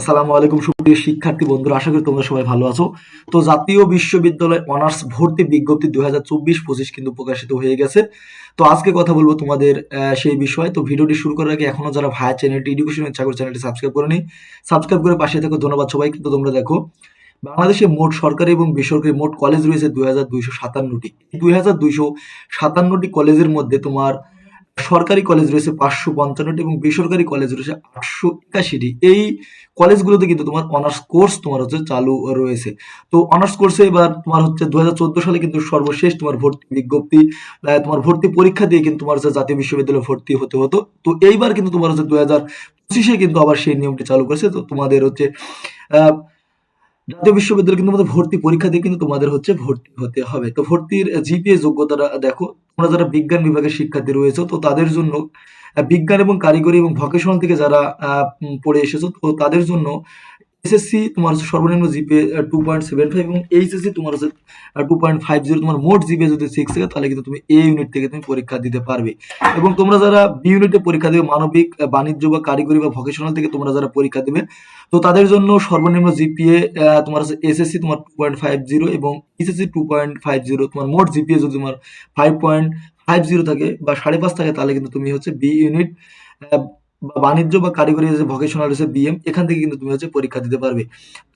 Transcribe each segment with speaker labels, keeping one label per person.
Speaker 1: আসসালামু আলাইকুম সুপ্রিয় শিক্ষার্থী বন্ধুরা, আশা করি তোমরা সবাই ভালো আছো। তো জাতীয় বিশ্ববিদ্যালয় অনার্স ভর্তি বিজ্ঞপ্তি দুই হাজার চব্বিশ পঁচিশ কিন্তু প্রকাশিত হয়ে গেছে। তো আজকে কথা বলব তোমাদের সেই বিষয়ে। তো ভিডিওটি শুরু করার আগে এখনও যারা চ্যানেলটি চাকরি চ্যানেলটি সাবস্ক্রাইব করে নি সাবস্ক্রাইব করে পাশে থাকো। ধন্যবাদ সবাই। কিন্তু তোমরা দেখো, বাংলাদেশে মোট সরকারি এবং বেসরকারি মোট কলেজ রয়েছে দুই হাজার দুইশো সাতান্নটি। দুই হাজার দুইশো সাতান্নটি কলেজের মধ্যে তোমার সরকারি কলেজ রয়েছে পাঁচশো পঞ্চান্নটি এবং বেসরকারি কলেজ রয়েছে আটশো একাশিটি। এই কলেজগুলোতে কিন্তু তোমার অনার্স কোর্স তোমার হচ্ছে চালু রয়েছে। তো অনার্স কোর্সে এবার তোমার হচ্ছে দু হাজার চোদ্দ সালে কিন্তু সর্বশেষ তোমার ভর্তি বিজ্ঞপ্তি তোমার ভর্তি পরীক্ষা দিয়ে কিন্তু তোমার হচ্ছে জাতীয় বিশ্ববিদ্যালয়ে ভর্তি হতে হতো। তো এইবার কিন্তু তোমার হচ্ছে দু হাজার পঁচিশে কিন্তু আবার সেই নিয়মটি চালু করেছে। তো তোমাদের হচ্ছে আহ, জাতীয় বিশ্ববিদ্যালয় কিন্তু তোমাদের ভর্তি পরীক্ষা দিয়ে কিন্তু তোমাদের হচ্ছে ভর্তি হতে হবে। তো ভর্তির জিপিএ যোগ্যতাটা দেখো, তোমরা যারা বিজ্ঞান বিভাগের শিক্ষার্থী রয়েছে, তো তাদের জন্য বিজ্ঞান এবং কারিগরি এবং ভকেশনাল থেকে যারা পড়ে এসেছ, তো তাদের জন্য এসএসসি তোমার হচ্ছে সর্বনিম্ন GPA two point seven five এবং এইচএসসি তোমার হচ্ছে টু পয়েন্ট ফাইভ জিরো তোমার মোট জিপিএ যদি সিক্স থাকে, তাহলে কিন্তু তুমি এ ইউনিট থেকে তুমি পরীক্ষা দিতে পারবে। এবং তোমরা যারা বি ইউনিটে পরীক্ষা দেবে, মানবিক বাণিজ্য বা কারিগরি বা ভকেশনাল থেকে তোমরা যারা পরীক্ষা দেবে, তো তাদের জন্য সর্বনিম্ন জিপিএ তোমার হচ্ছে এসএসসি তোমার টু পয়েন্ট ফাইভ জিরো এবং HSC two point five zero তোমার মোট জিপিএ যদি তোমার ফাইভ পয়েন্ট ফাইভ জিরো থাকে বা সাড়ে পাঁচ থাকে, তাহলে কিন্তু তুমি হচ্ছে বি ইউনিট বা বাণিজ্য বা কারিগরি যে ভকেশনাল রয়েছে বিএম এখান থেকে কিন্তু তুমি হচ্ছে পরীক্ষা দিতে পারবে।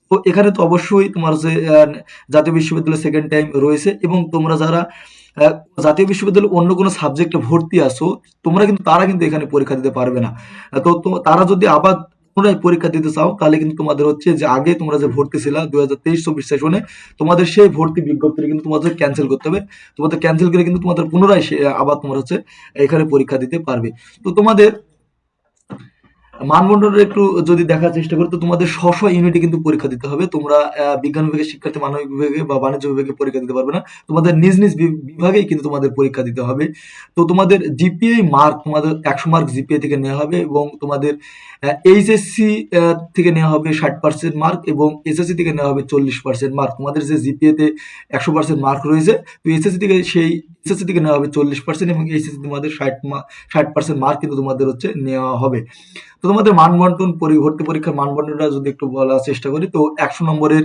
Speaker 1: তো এখানে তো অবশ্যই তোমার হচ্ছে জাতীয় বিশ্ববিদ্যালয় সেকেন্ড টাইম রয়েছে এবং তোমরা যারা জাতীয় বিশ্ববিদ্যালয়ে অন্য কোনো সাবজেক্টে ভর্তি আসো তোমরা কিন্তু তারা কিন্তু এখানে পরীক্ষা দিতে পারবে না। তো তারা যদি আবার পুনরায় পরীক্ষা দিতে চাও, তাহলে কিন্তু তোমাদের হচ্ছে যে আগে তোমরা যে ভর্তি ছিল দুই হাজার তেইশ চব্বিশ সেশনে, তোমাদের সেই ভর্তি বিজ্ঞপ্তি কিন্তু তোমাদের ক্যান্সেল করতে হবে। তোমাদের ক্যান্সেল করে কিন্তু তোমাদের পুনরায় আবার তোমার হচ্ছে এখানে পরীক্ষা দিতে পারবে। তো তোমাদের মানবন্টনের একটু যদি দেখার চেষ্টা করি, তো তোমাদের স্ব ইউনিটে কিন্তু পরীক্ষা দিতে হবে। তোমরা বিজ্ঞান বিভাগের শিক্ষার্থী মানবিক বিভাগে বা বাণিজ্য বিভাগে পরীক্ষা দিতে পারবে না। তোমাদের নিজ নিজ বিভাগেই কিন্তু তোমাদের পরীক্ষা দিতে হবে। তো তোমাদের জিপিএ মার্ক তোমাদের একশো মার্ক জিপিএ থেকে নেওয়া হবে এবং তোমাদের এইচএসসি থেকে নেওয়া হবে ষাট পার্সেন্ট মার্ক এবং এসএসসি থেকে নেওয়া হবে চল্লিশ পার্সেন্ট মার্ক তোমাদের যে জিপিএ তে একশো পার্সেন্ট মার্ক রয়েছে, তো এসএসসি থেকে সেই এসএসসি থেকে নেওয়া হবে চল্লিশ পার্সেন্ট এবং এইচএসসি তোমাদের ষাট ষাট পার্সেন্ট মার্ক কিন্তু তোমাদের হচ্ছে নেওয়া হবে। তো তোমাদের মানবন্টন ভর্তি পরীক্ষার মানবন্টনটা যদি একটু বলার চেষ্টা করি, তো একশো নম্বরের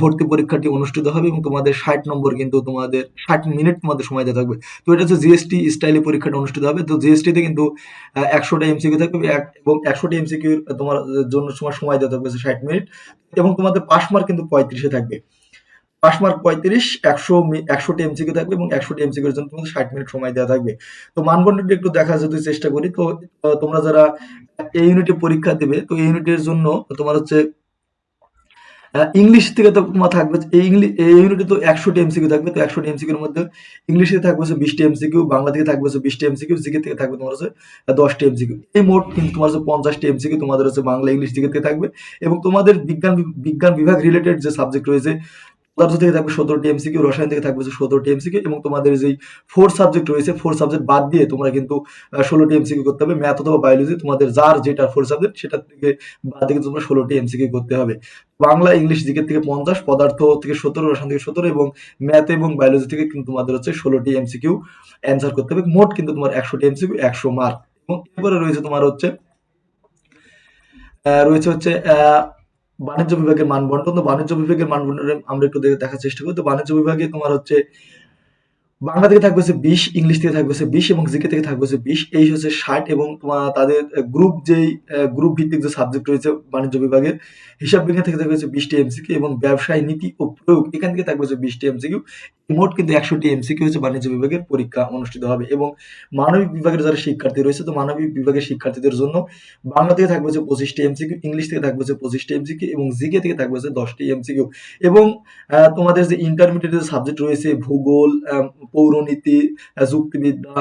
Speaker 1: ভর্তি পরীক্ষাটি অনুষ্ঠিত হবে এবং তোমাদের ষাট নম্বর কিন্তু তোমাদের ষাট মিনিট তোমাদের সময় দেওয়া থাকবে। তো এটা হচ্ছে জিএসটি স্টাইলে পরীক্ষাটা অনুষ্ঠিত হবে। তো জিএসটি তে কিন্তু একশোটা এমসিকিউ থাকবে এবং একশোটা এমসিকিউ তোমার জন্য সময় সময় দেওয়া থাকবে ষাট মিনিট এবং তোমাদের পাস মার্ক কিন্তু পঁয়ত্রিশে থাকবে। পাস মার্ক পঁয়ত্রিশ, একশো একশোটি থাকবে এবং একশোটি জন্য ষাট মিনিট সময় দেওয়া থাকবে। তো একটু যদি চেষ্টা করি, তো তোমরা যারা এই ইউনিটে পরীক্ষা দেবে, তো এই ইউনিটের জন্য তোমার হচ্ছে ইংলিশ থেকে তো তোমার থাকবে এই ইংলিশ এই ইউনিটে তো একশোটি এমসিকিউ থাকবে, তো একশোটি মধ্যে ইংলিশে থাকবে হচ্ছে বিশটি এমসিকিউ বাংলা থেকে থাকবে হচ্ছে বিশটি এমসিকিউ জিকে থেকে থাকবে তোমার হচ্ছে দশটি এমসিকিউ এই মোট কিন্তু তোমার হচ্ছে পঞ্চাশটি এমসিকিউ তোমাদের হচ্ছে বাংলা ইংলিশ জিকে থেকে থাকবে এবং তোমাদের বিজ্ঞান বিজ্ঞান বিভাগ রিলেটেড যে সাবজেক্ট রয়েছে পদার্থ থেকে থাকবে সতেরোটি এমসিকিউ রসায়ন থেকে থাকবে হচ্ছে সতেরোটি এমসিকিউ এবং তোমাদের যেই ফোর সাবজেক্ট রয়েছে ফোর সাবজেক্ট বাদ দিয়ে তোমরা কিন্তু ষোলোটি এমসিকিউ করতে হবে। ম্যাথ অথবা বায়োলজি তোমাদের যার যেটা ফোর সাবজেক্ট সেটা থেকে বাদ দিয়ে তোমরা ষোলোটি এমসিকিউ করতে হবে। বাংলা, ইংলিশ দিকের থেকে পঞ্চাশ, পদার্থ থেকে সতেরো, রসায়ন থেকে সতেরো এবং ম্যাথ এবং বায়োলজি থেকে কিন্তু তোমাদের হচ্ছে ষোলোটি এমসিকিউ অ্যান্সার করতে হবে। মোট কিন্তু তোমার একশোটি এমসিকিউ একশো মার্ক এবং এরপরে রয়েছে তোমার হচ্ছে রয়েছে হচ্ছে বাণিজ্য বিভাগের মানবন্ধন তো বাণিজ্য বিভাগের মানবন্ধন আমরা একটু দেখে দেখার চেষ্টা করি, তো বাণিজ্য বিভাগে তোমার হচ্ছে বাংলা থেকে থাকবে হচ্ছে বিশ, ইংলিশ থেকে থাকবে হচ্ছে বিশ এবং জিকে থেকে থাকবে হচ্ছে বিশ। এই হচ্ছে ষাট এবং তোমার তাদের গ্রুপ যেই গ্রুপ ভিত্তিক যে সাবজেক্ট রয়েছে বাণিজ্য বিভাগের, হিসাব বিজ্ঞান থেকে থাকবে হচ্ছে বিশটি এমসিকিউ এবং ব্যবসায় নীতি ও প্রয়োগ, এখান থেকে থাকবে হচ্ছে বিশটি এমসিকিউ মোট কিন্তু একশোটি এমসিকিউ হচ্ছে বাণিজ্য বিভাগের পরীক্ষা অনুষ্ঠিত হবে এবং মানবিক বিভাগের যারা শিক্ষার্থী রয়েছে, তো মানবিক বিভাগের শিক্ষার্থীদের জন্য বাংলা থেকে থাকবে হচ্ছে পঁচিশটি এমসিকিউ ইংলিশ থেকে থাকবে হচ্ছে পঁচিশটি এমসিকিউ এবং জিকে থেকে থাকবে হচ্ছে দশটি এমসিকিউ এবং তোমাদের যে ইন্টারমিডিয়েট সাবজেক্ট রয়েছে, ভূগোল পৌরনীতি, যুক্তিবিদ্যা,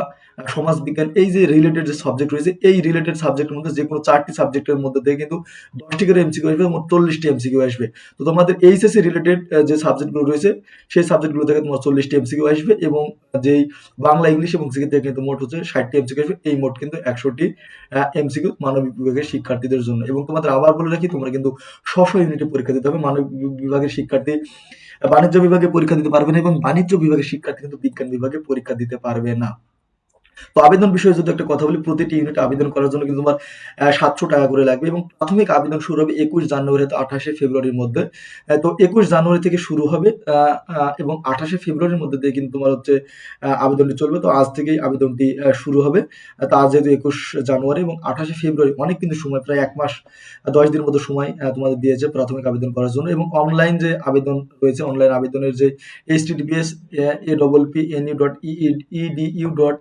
Speaker 1: সমাজবিজ্ঞান, এই যে রিলেটেড যে সাবজেক্ট রয়েছে, এই রিলেটেড সাবজেক্টের মধ্যে যে কোনো চারটি সাবজেক্টের মধ্যে থেকে কিন্তু দশটি করে এমসিকিউ আসবে মোট চল্লিশটি এমসিকিউ আসবে। তো তোমাদের এইচএসসি রিলেটেড যে সাবজেক্টগুলো রয়েছে, সেই সাবজেক্টগুলো থেকে তোমার চল্লিশটি এমসিকিউ আসবে এবং যেই বাংলা, ইংলিশ এবং জিকে থেকে কিন্তু মোট হচ্ছে ষাটটি এমসিকিউ আসবে। এই মোট কিন্তু একশোটি এমসিকিউ মানবিক বিভাগের শিক্ষার্থীদের জন্য। এবং তোমাদের আবার বলে রাখি, তোমরা কিন্তু স্ব ইউনিটে পরীক্ষা দিতে হবে। মানবিক বিভাগের শিক্ষার্থী বাণিজ্য বিভাগে পরীক্ষা দিতে পারবে না এবং বাণিজ্য বিভাগের শিক্ষার্থী কিন্তু বিজ্ঞান বিভাগে পরীক্ষা দিতে পারবে না। তো আবেদন বিষয়ে যদি একটা কথা বলি, প্রতিটি ইউনিটে আবেদন করার জন্য কিন্তু তোমার সাতশো টাকা করে লাগবে এবং প্রাথমিক আবেদন শুরু হবে একুশ জানুয়ারি তো আঠাশে ফেব্রুয়ারির মধ্যে। তো একুশ জানুয়ারি থেকে শুরু হবে এবং আঠাশে ফেব্রুয়ারির মধ্যে দিয়ে কিন্তু তোমার হচ্ছে আবেদনটি চলবে। তো আজ থেকেই আবেদনটি শুরু হবে। তো আজ যেহেতু একুশ জানুয়ারি এবং আঠাশে ফেব্রুয়ারি অনেক কিন্তু সময়, প্রায় এক মাস দশ দিনের মতো সময় তোমাদের দিয়েছে প্রাথমিক আবেদন করার জন্য এবং অনলাইন যে আবেদন রয়েছে অনলাইন আবেদনের যে H TDPS A double P N U dot EDU dot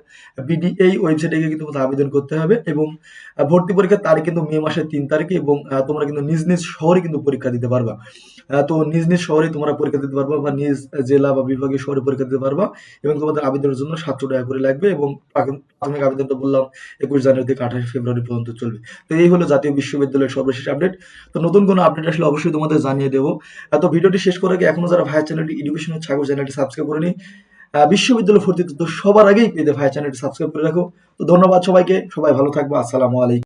Speaker 1: BD এই ওয়েবসাইটে গিয়ে কিন্তু আবেদন করতে হবে এবং ভর্তি পরীক্ষার তারিখ কিন্তু মে মাসের তিন তারিখে এবং তোমরা কিন্তু নিজ নিজ শহরে কিন্তু পরীক্ষা দিতে পারবা। তো নিজ নিজ শহরে তোমরা পরীক্ষা দিতে পারবা বা নিজ জেলা বা বিভাগীয় শহরে পরীক্ষা দিতে পারবা এবং তোমাদের আবেদনের জন্য সাতশো টাকা করে লাগবে এবং প্রাথমিক আবেদনটা বললাম একুশ জানুয়ারি থেকে আঠাশে ফেব্রুয়ারি পর্যন্ত চলবে। তো এই হলো জাতীয় বিশ্ববিদ্যালয়ের সর্বশেষ আপডেট। তো নতুন কোনো আপডেট আসলে অবশ্যই তোমাদের জানিয়ে দেবো। তো ভিডিওটি শেষ করার আগে এখনও যারা ভাইয়ের চ্যানেলটি এডুকেশন ছাগল চ্যানেলটি সাবস্ক্রাইব করে নি বিশ্ববিদ্যালয় ভর্তি সবার আগেই পেতে ভাই চ্যানেলটি সাবস্ক্রাইব করে রাখো। তো ধন্যবাদ সবাইকে। সবাই ভালো থাকব। আসসালামু আলাইকুম।